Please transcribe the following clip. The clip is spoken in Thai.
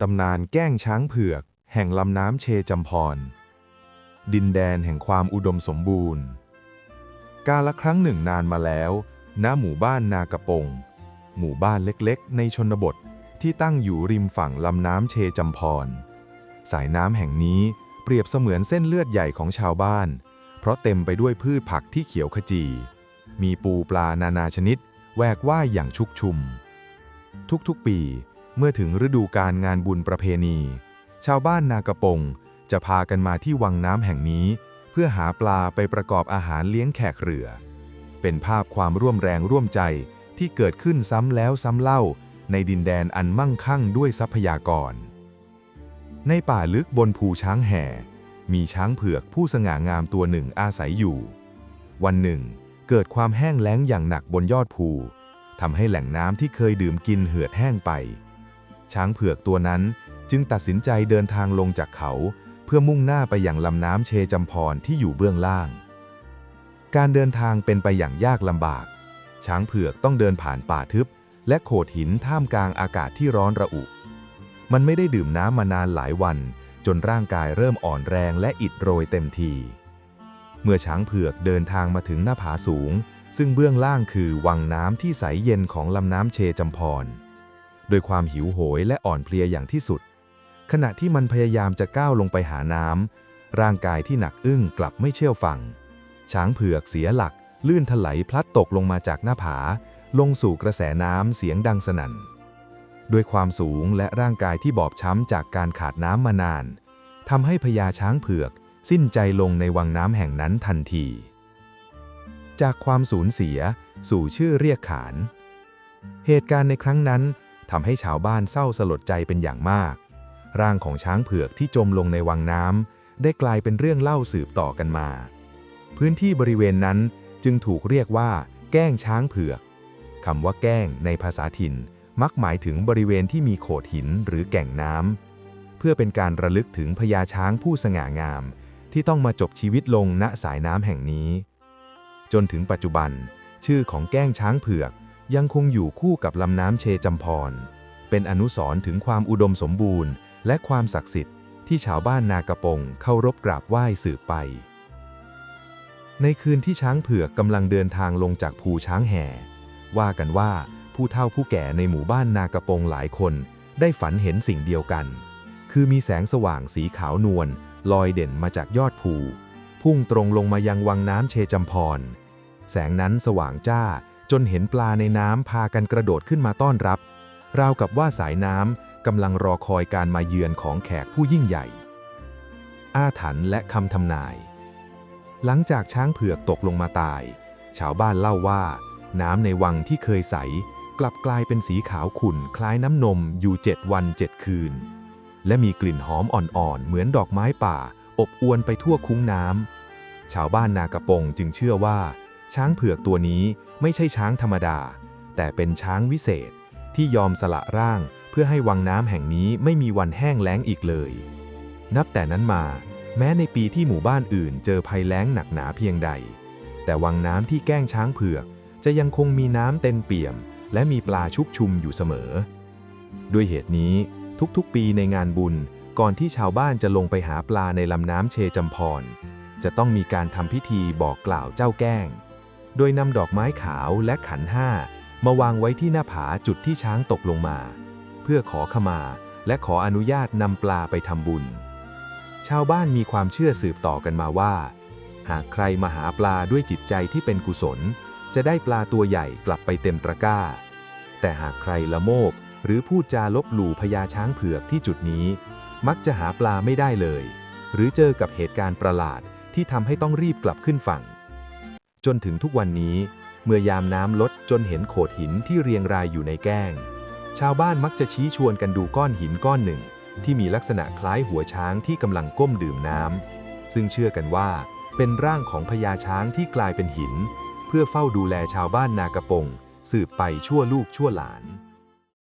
ตำนานแก้งช้างเผือก แห่งลำน้ำเชจำพร ดินแดนแห่งความอุดมสมบูรณ์ กาละครั้งหนึ่งนานมาแล้ว ณ หมู่บ้านนากระปง หมู่บ้านเล็กๆ ในชนบทที่ตั้งอยู่ริมฝั่งลำน้ำเชจำพร สายน้ำแห่งนี้เปรียบเสมือนเส้นเลือดใหญ่ของชาวบ้าน เพราะเต็มไปด้วยพืชผักที่เขียวขจี มีปูปลานานาชนิด แวกว่ายอย่างชุกชุม ทุกๆปี เมื่อถึงฤดูการงานบุญประเพณี ชาวบ้านนากระปง จะพากันมาที่วังน้ำแห่งนี้ เพื่อหาปลาไปประกอบอาหารเลี้ยงแขกเรือ เป็นภาพความร่วมแรงร่วมใจที่เกิดขึ้นซ้ำแล้วซ้ำเล่า ในดินแดนอันมั่งคั่งด้วยทรัพยากร ในป่าลึกบนภูช้างแห่ มีช้างเผือกผู้สง่างามตัวหนึ่งอาศัยอยู่ วันหนึ่ง เกิดความแห้งแล้งอย่างหนักบนยอดภูทำให้แหล่งน้ำที่เคยดื่มกินเหือดแห้งไป ช้างเผือกตัวนั้นจึงตัดสินใจเดินทางลงจากเขา เพื่อมุ่งหน้าไปอยังลำน้ำเชจำพรที่อยู่เบื้องล่าง การเดินทางเป็นไปอย่างยากลำบาก ช้างเผือกต้องเดินผ่านป่าทึบ และโขดหินท่ามกลางอากาศที่ร้อนระอุ มันไม่ได้ดื่มน้ำมานานหลายวัน จนร่างกายเริ่มอ่อนแรงและอิดโรยเต็มที เมื่อช้างเผือกเดินทางมาถึงหน้าผาสูง ซึ่งเบื้องล่างคือวังน้ำที่ใสเย็นของลำน้ำเชจำพร โดยความหิวโหยและอ่อนเพลียอย่างที่สุด ขณะที่มันพยายามจะก้าวลงไปหาน้ำร่างกายที่หนักอึ้งกลับไม่เชื่อฟัง ช้างเผือกเสียหลัก ลื่นถลายพลัดตกลงมาจากหน้าผา ลงสู่กระแสน้ำเสียงดังสนั่นด้วยความสูงและร่างกายที่บอบช้ำจากการขาดน้ำมานานทำให้พญาช้างเผือก สิ้นใจลงในวังน้ำแห่งนั้นทันที จากความสูญเสียสู่ชื่อเรียกขาน เหตุการณ์ในครั้งนั้น ทำให้ชาวบ้านเศร้าสลดใจเป็นอย่างมาก ร่างของช้างเผือกที่จมลงในวังน้ำได้กลายเป็นเรื่องเล่าสืบต่อกันมา พื้นที่บริเวณนั้นจึงถูกเรียกว่า แก้งช้างเผือกคำว่าแก้งในภาษาถิ่น มักหมายถึงบริเวณที่มีโขดหินหรือแก่งน้ำเพื่อเป็นการระลึกถึงพญาช้างผู้สง่างาม ที่ต้องมาจบชีวิตลงณสายน้ำแห่งนี้ จนถึงปัจจุบัน ชื่อของแก้งช้างเผือก ยังคงอยู่คู่กับลำน้ำเชจำพร เป็นอนุสรณ์ถึงความอุดมสมบูรณ์ และความศักดิ์สิทธิ์ที่ชาวบ้านนากระปงเคารพกราบไหว้สืบไป ในคืนที่ช้างเผือกกำลังเดินทางลงจากภูช้างแห่ ว่ากันว่าผู้เฒ่าผู้แก่ในหมู่บ้านนากระปงหลายคนได้ฝันเห็นสิ่งเดียวกัน คือมีแสงสว่างสีขาวนวลลอยเด่นมาจากยอดภู พุ่งตรงลงมายังวังน้ำเชจำพร แสงนั้นสว่างจ้า จนเห็นปลาในน้ำพากันกระโดดขึ้นมาต้อนรับ ราวกับว่าสายน้ำกำลังรอคอยการมาเยือนของแขกผู้ยิ่งใหญ่ อาถรรพ์และคำทำนาย หลังจากช้างเผือกตกลงมาตาย ชาวบ้านเล่าว่า น้ำในวังที่เคยใส กลับกลายเป็นสีขาวขุ่นคล้ายน้ำนมอยู่เจ็ดวันเจ็ดคืน และมีกลิ่นหอมอ่อนๆ เหมือนดอกไม้ป่า อบอวนไปทั่วคุ้งน้ำชาวบ้านนากระปงจึงเชื่อว่า ช้างเผือกตัวนี้ไม่ใช่ช้างธรรมดา แต่เป็นช้างวิเศษที่ยอมสละร่างเพื่อให้วังน้ำแห่งนี้ไม่มีวันแห้งแล้งอีกเลย นับแต่นั้นมา แม้ในปีที่หมู่บ้านอื่นเจอภัยแล้งหนักหนาเพียงใด แต่วังน้ำที่แก้งช้างเผือกจะยังคงมีน้ำเต็มเปี่ยม และมีปลาชุกชุมอยู่เสมอ ด้วยเหตุนี้ทุกๆปีในงานบุญก่อนที่ชาวบ้านจะลงไปหาปลาในลำน้ำเชจำพร จะต้องมีการทำพิธีบอกกล่าวเจ้าแก้ง โดยนำดอกไม้ขาวและขันห้ามาวางไว้ที่หน้าผาจุดที่ช้างตกลงมา เพื่อขอขมาและขออนุญาตนำปลาไปทำบุญ ชาวบ้านมีความเชื่อสืบต่อกันมาว่า หากใครมาหาปลาด้วยจิตใจที่เป็นกุศล จะได้ปลาตัวใหญ่กลับไปเต็มตะกร้า แต่หากใครละโมบหรือพูดจาลบหลู่พญาช้างเผือกที่จุดนี้ มักจะหาปลาไม่ได้เลย หรือเจอกับเหตุการณ์ประหลาดที่ทำให้ต้องรีบกลับขึ้นฝั่ง จนถึงทุกวันนี้ เมื่อยามน้ำลดจนเห็นโขดหินที่เรียงรายอยู่ในแก้ง ชาวบ้านมักจะชี้ชวนกันดูก้อนหินก้อนหนึ่ง ที่มีลักษณะคล้ายหัวช้างที่กำลังก้มดื่มน้ำซึ่งเชื่อกันว่า เป็นร่างของพญาช้างที่กลายเป็นหิน เพื่อเฝ้าดูแลชาวบ้านนากระปงสืบไปชั่วลูกชั่วหลาน